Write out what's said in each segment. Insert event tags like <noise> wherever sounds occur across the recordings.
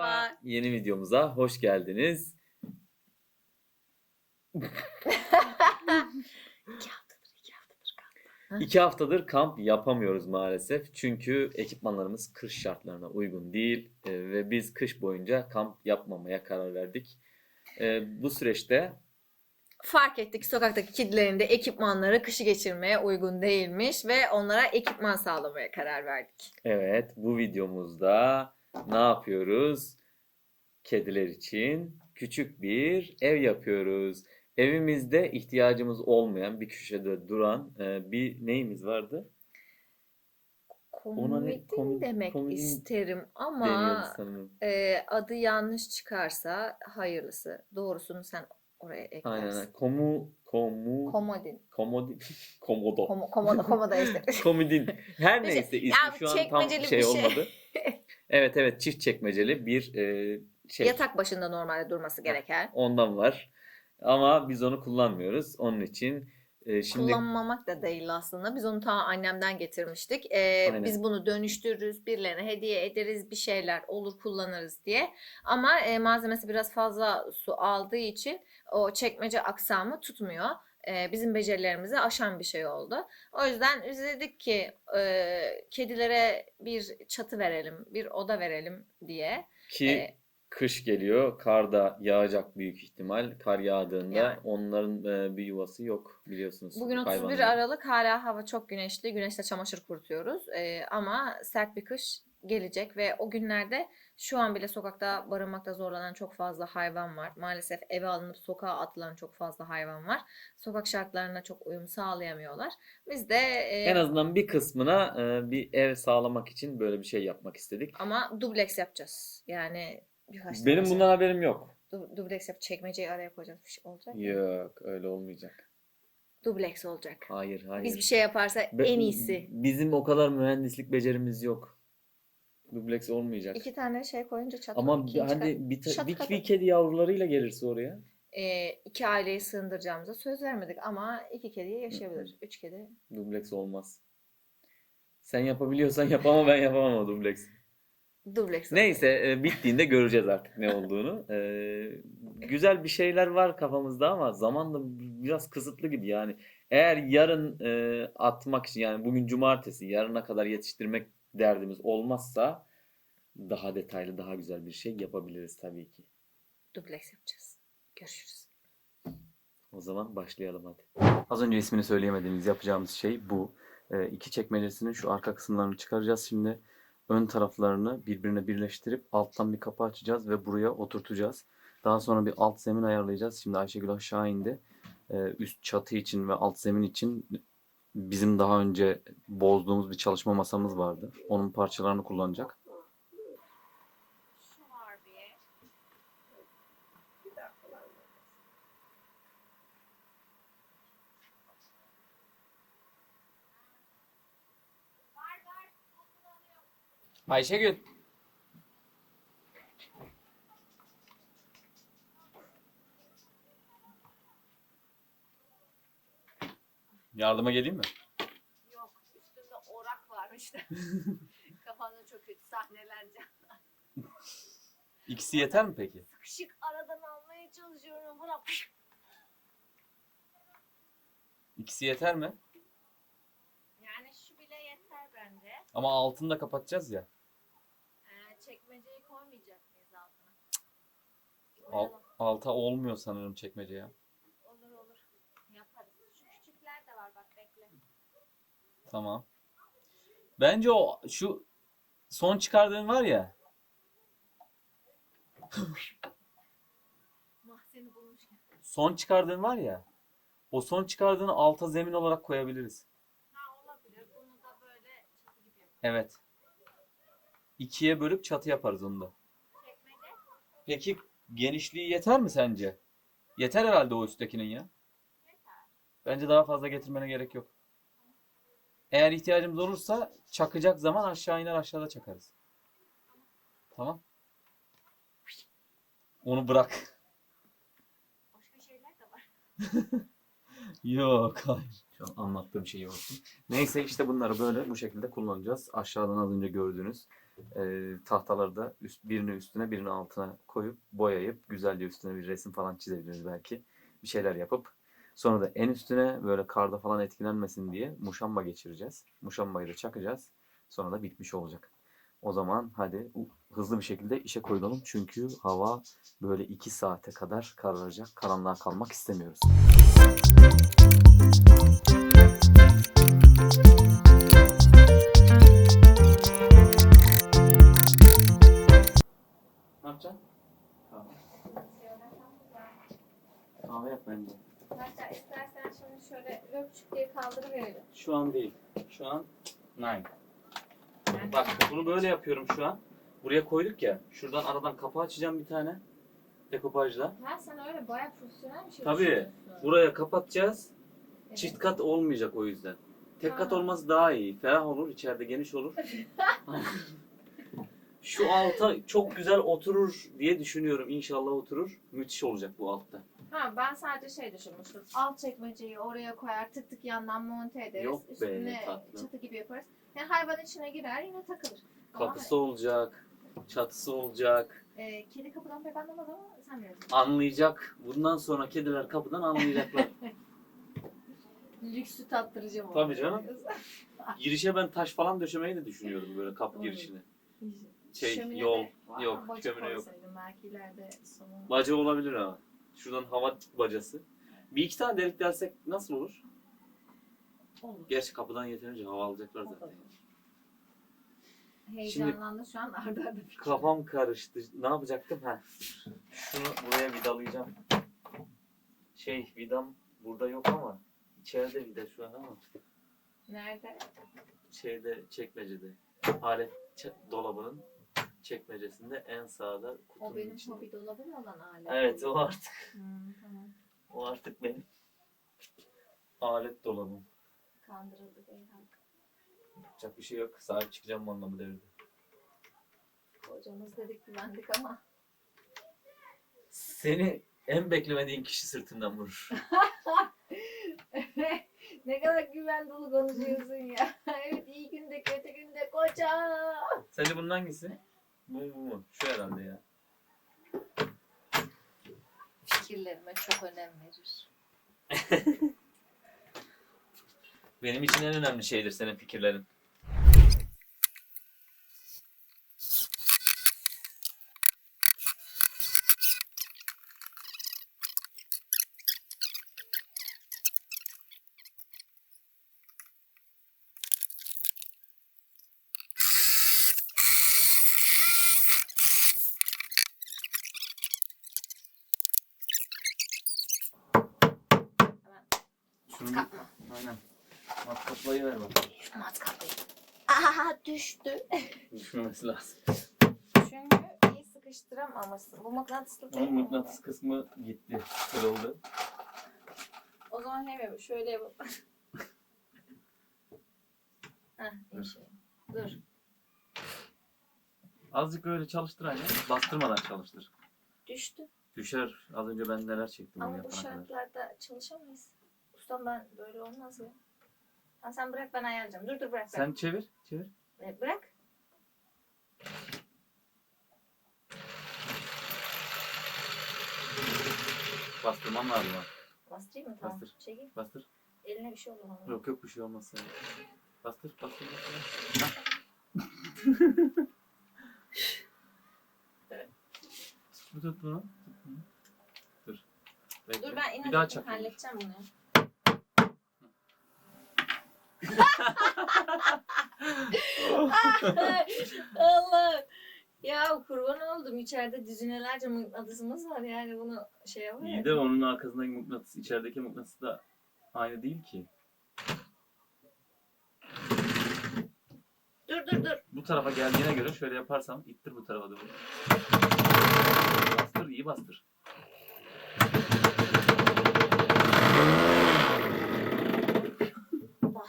Merhaba. Yeni videomuza hoş geldiniz. İki haftadır, iki haftadır kaldı. İki haftadır kamp yapamıyoruz maalesef. Çünkü ekipmanlarımız kış şartlarına uygun değil. Ee, ve biz kış boyunca kamp yapmamaya karar verdik. Ee, bu süreçte Fark ettik sokaktaki kedilerin de ekipmanları kışı geçirmeye uygun değilmiş ve onlara ekipman sağlamaya karar verdik. evet bu videomuzda ne yapıyoruz? Kediler için küçük bir ev yapıyoruz. Evimizde ihtiyacımız olmayan bir köşede duran e, bir neyimiz vardı? Ne- Komodin komodin- demek komodin isterim ama e, adı yanlış çıkarsa hayırlısı. Doğrusunu sen oraya eklersin. Aynen. Komu, komu, Komodin. komodi, <laughs> komodo. Komo, komodo, komodo işte. <laughs> Komodin. Her Neyse, neyse ismi şu an tam şey şey. olmadı. <laughs> Evet evet çift çekmeceli bir e, şey. Yatak başında normalde durması gereken. Ondan var. Ama biz onu kullanmıyoruz. Onun için e, şimdi Kullanmamak da değil aslında. Biz onu ta annemden getirmiştik. Aynen. biz bunu dönüştürürüz, birilerine hediye ederiz, bir şeyler olur kullanırız diye. Ama e, malzemesi biraz fazla su aldığı için o çekmece aksamı tutmuyor. Ee, bizim becerilerimizi aşan bir şey oldu. O yüzden biz dedik ki e, kedilere bir çatı verelim, bir oda verelim diye. ki Ee, kış geliyor. Kar da yağacak büyük ihtimal. Kar yağdığında Yani. onların e, bir yuvası yok biliyorsunuz. Bugün 31 hayvanların. Aralık hala hava çok güneşli. Güneşte çamaşır kurutuyoruz. Ee, ama sert bir kış gelecek ve o günlerde şu an bile sokakta barınmakta zorlanan çok fazla hayvan var. Maalesef eve alınıp sokağa atılan çok fazla hayvan var. Sokak şartlarına çok uyum sağlayamıyorlar. Biz de e, En azından bir kısmına e, bir ev sağlamak için böyle bir şey yapmak istedik. ama dubleks yapacağız. Yani birkaç tane Benim şey- bundan haberim yok. Du- dubleks yap çekmeceyi araya koyacağız. Bir şey olacak. mı? Yok öyle olmayacak. Dubleks olacak. Hayır hayır. Biz bir şey yaparsa Be- en iyisi. Bizim o kadar mühendislik becerimiz yok. Dubleks olmayacak. İki tane şey koyunca çatı. Ama bir, ta- Şat bir, katı. bir kedi yavrularıyla gelirse oraya. e, iki aileyi sığındıracağımıza söz vermedik ama iki kedi yaşayabilir. Üç kedi. Dubleks olmaz. Sen yapabiliyorsan yap ama ben yapamam o dubleks. Dubleks. Neyse e, bittiğinde göreceğiz artık ne olduğunu. E, güzel bir şeyler var kafamızda ama zaman da biraz kısıtlı gibi yani. Eğer yarın e, atmak için yani bugün cumartesi yarına kadar yetiştirmek derdimiz olmazsa daha detaylı daha güzel bir şey yapabiliriz tabii ki. Dubleks yapacağız. Görüşürüz. O zaman başlayalım hadi. Az önce ismini söyleyemediğimiz yapacağımız şey bu. Ee, iki çekmecesinin şu arka kısımlarını çıkaracağız şimdi. Ön taraflarını birbirine birleştirip alttan bir kapı açacağız ve buraya oturtacağız. Daha sonra bir alt zemin ayarlayacağız. Şimdi Ayşegül aşağı indi. Ee, üst çatı için ve alt zemin için bizim daha önce bozduğumuz bir çalışma masamız vardı. Onun parçalarını kullanacak. Ayşegül. Yardıma geleyim mi? Yok. Üstünde orak varmış da. <laughs> Kafamda çok kötü sahneler canlı. İkisi yeter mi peki? Sıkışık aradan almaya çalışıyorum. Bırak. İkisi yeter mi? Yani şu bile yeter bence. Ama altını da kapatacağız ya. Ee, çekmeceyi koymayacak mıyız altına? Al, Koyalım. alta olmuyor sanırım çekmece ya. Olur olur. Yaparız. Şu küçükler de var bak bekle. Tamam. Bence o şu son çıkardığın var ya. <laughs> Mahzeni bulmuşken. Son çıkardığın var ya. O son çıkardığını alta zemin olarak koyabiliriz. Ha olabilir. Bunu da böyle çatı gibi yapalım. Evet. İkiye bölüp çatı yaparız onu da. Çekmece. Peki genişliği yeter mi sence? Yeter herhalde o üsttekinin ya. Bence daha fazla getirmene gerek yok. Eğer ihtiyacımız olursa çakacak zaman aşağı iner aşağıda çakarız. Tamam. Onu bırak. Başka şeyler de var. <laughs> Yok hayır. Şu an anlattığım şey olsun. Neyse işte bunları böyle bu şekilde kullanacağız. Aşağıdan az önce gördüğünüz e, tahtaları da üst, birini üstüne birini altına koyup boyayıp güzelce üstüne bir resim falan çizebiliriz belki. Bir şeyler yapıp sonra da en üstüne böyle karda falan etkilenmesin diye muşamba geçireceğiz. Muşambayı da çakacağız. Sonra da bitmiş olacak. O zaman hadi hızlı bir şekilde işe koyulalım. Çünkü hava böyle iki saate kadar kararacak. Karanlığa kalmak istemiyoruz. Ne yapacaksın? Kahve. Kahve yap bence. Hatta istersen şimdi şöyle löpçük diye kaldırıverelim. Şu an değil. Şu an nine. Bak bunu böyle yapıyorum şu an. Buraya koyduk ya. Şuradan aradan kapı açacağım bir tane. Dekopajla. Ha sen öyle bayağı profesyonel bir şey Tabii. düşünüyorsun. Buraya kapatacağız. Evet. Çift kat olmayacak o yüzden. Tek kat Ha. olması daha iyi. Ferah olur, içeride geniş olur. <laughs> Şu alta çok güzel oturur diye düşünüyorum. İnşallah oturur. Müthiş olacak bu altta. Ha ben sadece şey düşünmüştüm. Alt çekmeceyi oraya koyar tık tık yandan monte ederiz. Yok be, Üstüne tatlım. çatı gibi yaparız. Yani hayvan içine girer yine takılır. Ama Kapısı olacak. Çatısı olacak. e, kedi kapıdan pek anlamaz ama sen bilirsin. Anlayacak. Bundan sonra kediler kapıdan anlayacaklar. <laughs> Lüksü tattıracağım Tabii canım. <laughs> Girişe ben taş falan döşemeyi de düşünüyorum böyle kapı Doğru. girişine. Şey, Şömine de yol, var yok, ama baca şömine yok. koysaydım Belki ileride sonu. Baca olabilir ama. Şuradan hava bacası. Bir iki tane delik dersek nasıl olur? Olur. Gerçi kapıdan yeterince hava alacaklar zaten. Heyecanlandı şu an arda arda fikir. Kafam karıştı. Ne yapacaktım? Heh. Şunu buraya vidalayacağım. Şey vidam burada yok ama içeride vida şu an ama Nerede? şeyde çekmecede. Alet dolabının çekmecesinde en sağda O kutunun benim içinde. hobi dolabım olan alet. Evet o artık Hmm, tamam. o artık benim alet dolabım. Kandırıldık ey halk. Yapacak bir şey yok. Sahip çıkacağım anlamı devirdi. Kocamız dedik güvendik ama. Seni en beklemediğin kişi sırtından vurur. <laughs> ne kadar güven dolu konuşuyorsun ya. <laughs> evet iyi günde kötü günde koca. Sence bunun hangisi? Bu mu mu? Şu herhalde ya. Fikirlerime çok önem verir. <laughs> Benim için en önemli şeydir senin fikirlerin. Şunu Kapma. aynen. Matkaplayı ver bak. Matkapıyı. Aha düştü. <laughs> Düşmemesi lazım. Çünkü iyi sıkıştıramamışsın. Bu mıknatıslı Onun mıknatıs kısmı gitti. Kırıldı. O zaman hem yap- şöyle yapalım. <laughs> Heh, iyi Dur. şey. Dur. Azıcık öyle çalıştır anne. Bastırmadan çalıştır. Düştü. Düşer. Az önce ben neler çektim onu Ama bu yapana kadar. şartlarda çalışamayız. Ustam ben böyle olmaz ya. Ha, sen bırak ben ayarlayacağım. Dur dur bırak. bırak. Sen çevir. Çevir. E, bırak. Bastırmam lazım ha. Bastırayım mı? Tamam. Bastır. Çekil. Bastır. Eline bir şey olur. Yok yok bir şey olmaz sana. Bastır. Bastır. bastır. Hah. Tut bunu. Tut bunu. Dur. Bekle. Dur ben bir daha halledeceğim bunu. Allah. Ya kurban oldum. İçeride düzinelerce mıknatısımız var yani bunu şey yapar İyi de onun arkasındaki mıknatıs, içerideki mıknatıs da aynı değil ki. Dur dur dur. Bu tarafa geldiğine göre şöyle yaparsam ittir bu tarafa doğru. Bastır, iyi bastır.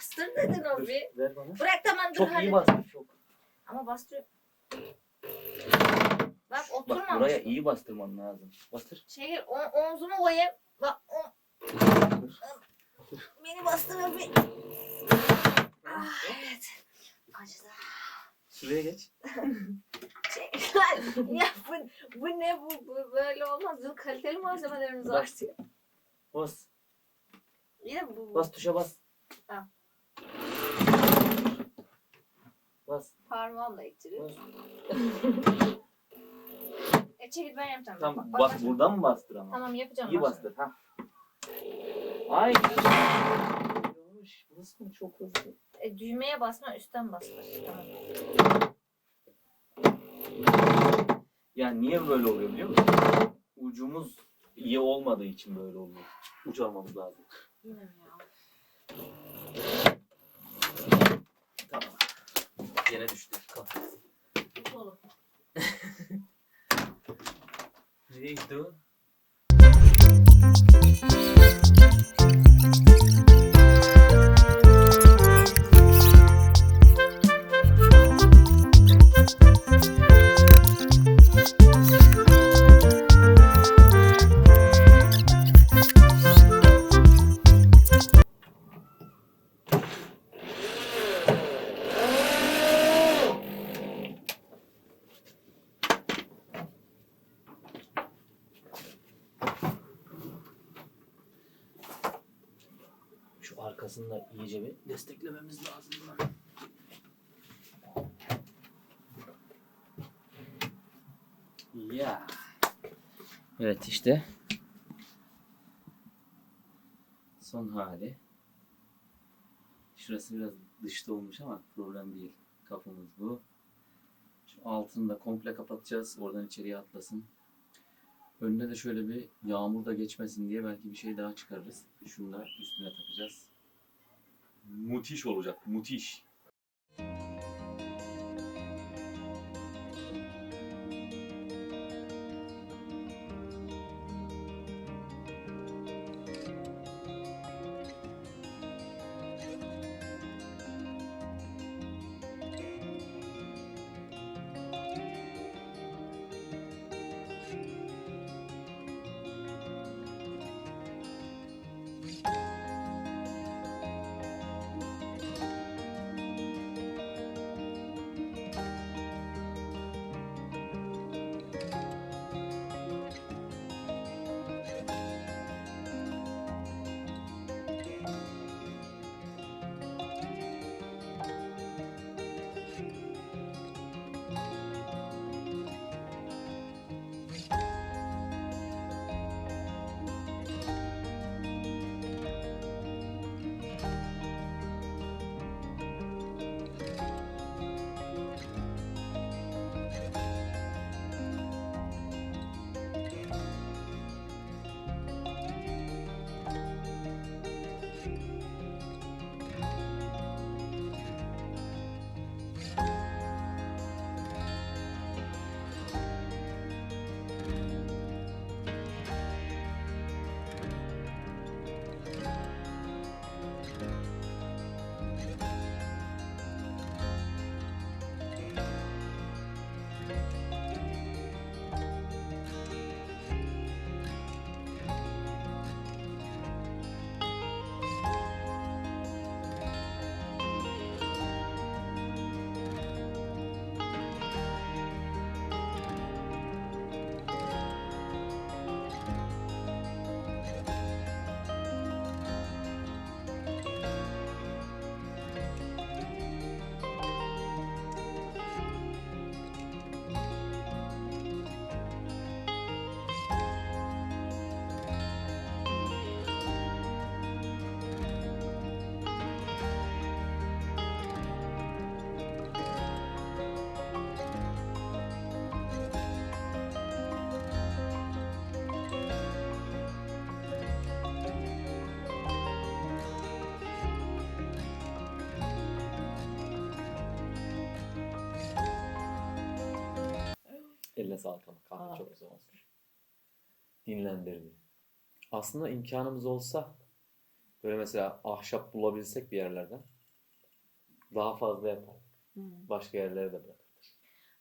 Bastır dedin bir. ver bana. Bırak tamam dur Çok iyi hallet. bastır, çok. Ama bastır. Bak Bak oturmamış. buraya iyi bastırman lazım. Bastır. Şey o, omzumu koyayım. Bak o, Dur. beni bastır bir. Ah, evet. Acıdı. Şuraya geç. <laughs> Ya bu, bu ne bu, bu böyle olmaz. Bizim kaliteli malzemelerimiz var. Bas. Bas. Yine bu, bu Bas tuşa bas. Ha. Bas. parmağımla ittiriyor. Bas. E çekil ben yapacağım. Tamam Bak, bas bak. buradan mı bastır ama? Tamam yapacağım. İyi bastır ha. Ay. Yavaş. Burası mı çok hızlı? E, düğmeye basma üstten bastır. Tamam. Yani niye böyle oluyor biliyor musun? Ucumuz iyi olmadığı için böyle oluyor. Uç almamız lazım. Yine mi ya? Yine düştü. Oğlum. Nereye gitti o? Şu arkasını da iyice bir desteklememiz lazım. buna. Ya. Evet işte. Son hali. Şurası biraz dışta olmuş ama problem değil. Kapımız bu. Şu altını da komple kapatacağız. Oradan içeriye atlasın. Önüne de şöyle bir yağmur da geçmesin diye belki bir şey daha çıkarırız. Şunu da üstüne takacağız. Müthiş olacak, müthiş. Eline sağlık ama kahve Aa. çok güzel olmuş. Dinlendirdi. Aslında imkanımız olsa böyle mesela ahşap bulabilsek bir yerlerden daha fazla yapar. Başka yerlere de bırakır.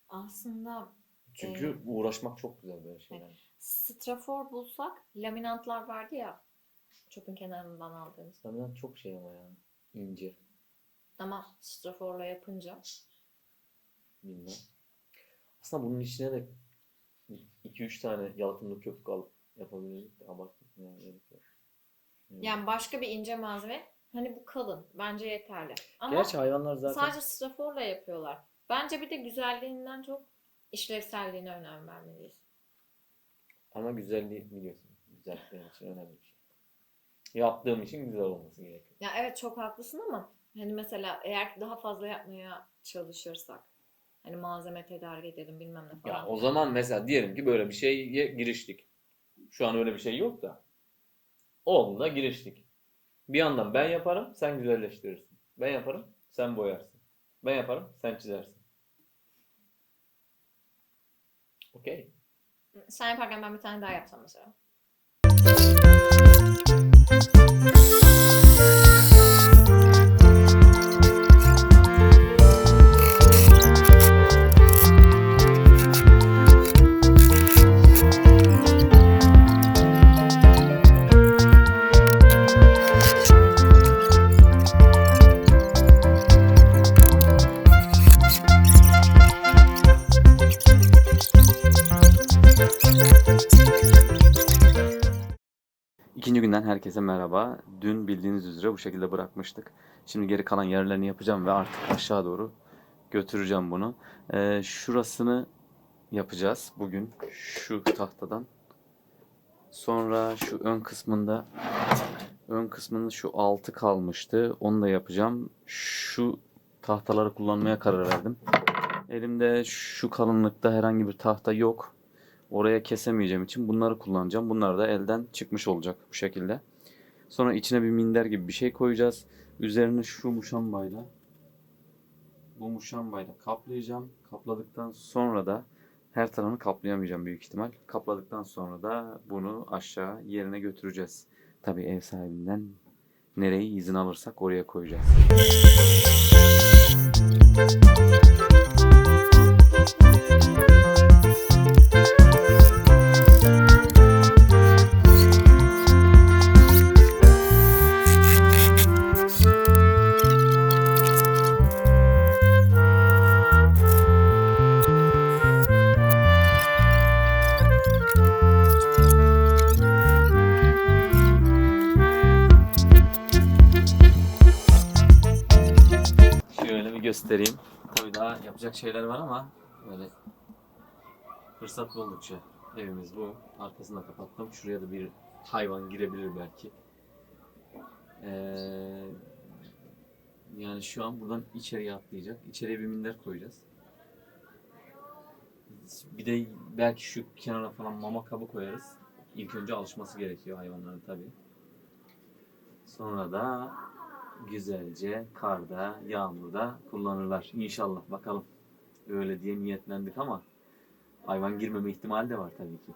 Aslında Çünkü uğraşmak çok güzel böyle şeyler. strafor bulsak laminantlar vardı ya çöpün kenarından aldığımız. Laminat çok şey ama ya. ince. Ama straforla yapınca Bilmem. Aslında bunun içine de 2-3 tane yalıtımlı köpük alıp yapabilirdik de abartmaya gerek yok. Yani başka bir ince malzeme. Hani bu kalın. Bence yeterli. Ama Gerçi hayvanlar zaten sadece straforla yapıyorlar. Bence bir de güzelliğinden çok işlevselliğine önem vermeliyiz. ama güzelliği biliyorsun. Güzellik benim için önemli bir şey. Yaptığım için güzel olması gerekiyor. Ya evet çok haklısın ama hani mesela eğer daha fazla yapmaya çalışırsak hani malzeme tedarik edelim bilmem ne falan. Ya o zaman mesela diyelim ki böyle bir şeye giriştik. Şu an öyle bir şey yok da. Olduğunda giriştik. Bir yandan ben yaparım, sen güzelleştirirsin. Ben yaparım, sen boyarsın. Ben yaparım, sen çizersin. Okey. Sen yaparken ben bir tane daha yapsam mesela. İkinci günden herkese merhaba. Dün bildiğiniz üzere bu şekilde bırakmıştık. Şimdi geri kalan yerlerini yapacağım ve artık aşağı doğru götüreceğim bunu. Ee, şurasını yapacağız bugün şu tahtadan. Sonra şu ön kısmında ön kısmının şu altı kalmıştı. Onu da yapacağım. Şu tahtaları kullanmaya karar verdim. Elimde şu kalınlıkta herhangi bir tahta yok. Oraya kesemeyeceğim için bunları kullanacağım. Bunlar da elden çıkmış olacak bu şekilde. Sonra içine bir minder gibi bir şey koyacağız. Üzerine şu muşambayla bu muşambayla kaplayacağım. Kapladıktan sonra da her tarafını kaplayamayacağım büyük ihtimal. Kapladıktan sonra da bunu aşağı yerine götüreceğiz. Tabii ev sahibinden nereyi izin alırsak oraya koyacağız. Şeyler var ama böyle fırsat buldukça evimiz bu. Arkasını da kapattım. Şuraya da bir hayvan girebilir belki. Ee, yani şu an buradan içeriye atlayacak. İçeriye bir minder koyacağız. Bir de belki şu kenara falan mama kabı koyarız. İlk önce alışması gerekiyor hayvanların tabii. Sonra da güzelce karda, yağmurda kullanırlar. İnşallah bakalım. Öyle diye niyetlendik ama hayvan girmeme ihtimali de var tabii ki.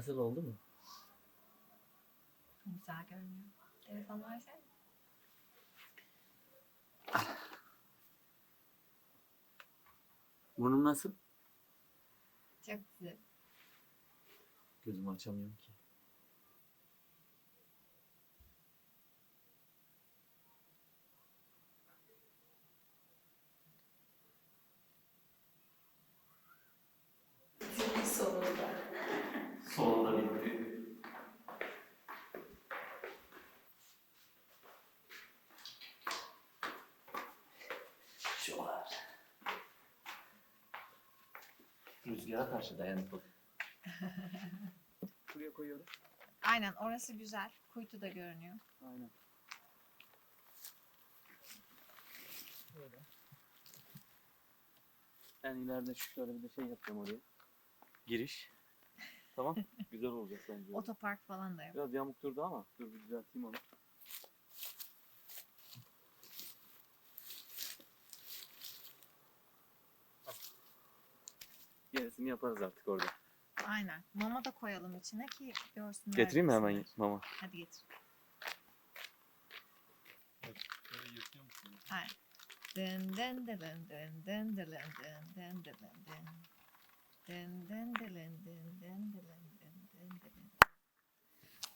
Nasıl oldu mu? Güzel görünüyor. Telefon versene. Burnum nasıl? Çok güzel. Gözümü açamıyorum ki. Sonunda Rüzgara karşı dayanıklı. <laughs> Buraya koyuyorum. Aynen orası güzel. Kuytu da görünüyor. Aynen. Böyle. Ben ileride şu şöyle bir şey yapacağım oraya. Giriş. <laughs> Tamam. Güzel olacak bence. Otopark falan da yok. Biraz yamuk durdu ama dur bir düzelteyim onu. Gerisini yaparız artık orada. Aynen. Mama da koyalım içine ki görsünler. Getireyim mi hemen bilsinler. mama? Hadi getir. Aynen. Dın dın dın dın dın dın dın dın dın dın dın dın. Dın dın dın dın dın dın dın dın dın dın.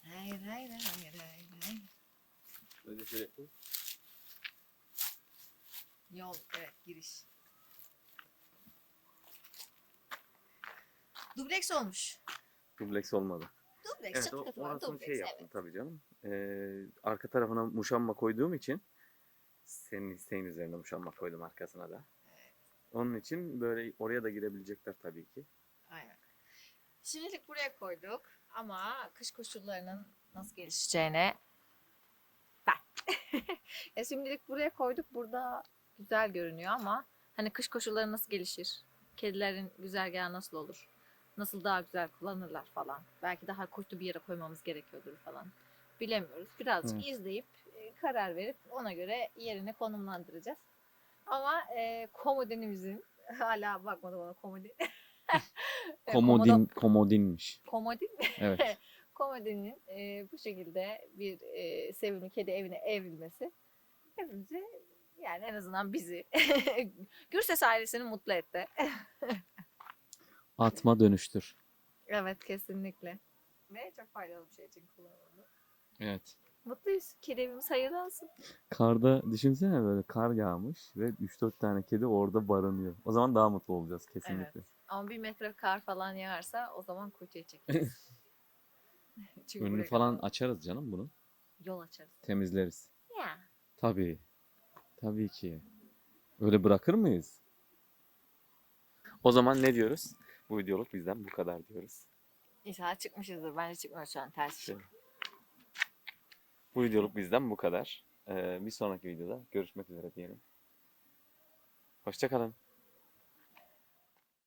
Ray ray ray ray ray. Öyle şöyle yapayım. Yol evet giriş. Dubleks olmuş. Dubleks olmadı. Dubleks Evet çatı o, katı var. orasını Dubleks şey yaptım evet. tabii canım. Ee, arka tarafına muşamba koyduğum için senin isteğin üzerine muşamba koydum arkasına da. Onun için böyle oraya da girebilecekler tabii ki. Aynen. Şimdilik buraya koyduk ama kış koşullarının nasıl gelişeceğine ben. <laughs> e şimdilik buraya koyduk. Burada güzel görünüyor ama hani kış koşulları nasıl gelişir? Kedilerin güzergahı nasıl olur? Nasıl daha güzel kullanırlar falan. Belki daha kuytu bir yere koymamız gerekiyordur falan. Bilemiyoruz. Birazcık Evet. izleyip e, karar verip ona göre yerine konumlandıracağız. Ama e, komodinimizin <laughs> hala bakmadı bana komodin. <laughs> E, komodo- komodinmiş. komodin mi? Evet. <laughs> komodinin e, bu şekilde bir e, sevimli kedi evine evrilmesi hepimizi yani en azından bizi Gürses ailesini mutlu etti. Atma dönüştür. evet kesinlikle. Ve çok faydalı bir şey için kullanıldı. Evet. Mutluyuz. Kedi evimiz hayırlı olsun. Karda düşünsene böyle kar yağmış ve 3-4 tane kedi orada barınıyor. O zaman daha mutlu olacağız kesinlikle. Ama bir metre kar falan yağarsa o zaman kuytuya çekeriz. <laughs> Çünkü Önünü buraya falan kadar açarız canım bunun. yol açarız. Temizleriz. Ya. Tabii. Tabii ki. Öyle bırakır mıyız? O zaman ne diyoruz? Bu videoluk bizden bu kadar diyoruz. İnşallah çıkmışızdır. Bence çıkmıyor şu an ters. Şey. Bu videoluk bizden bu kadar. Ee, bir sonraki videoda görüşmek üzere diyelim. Hoşçakalın.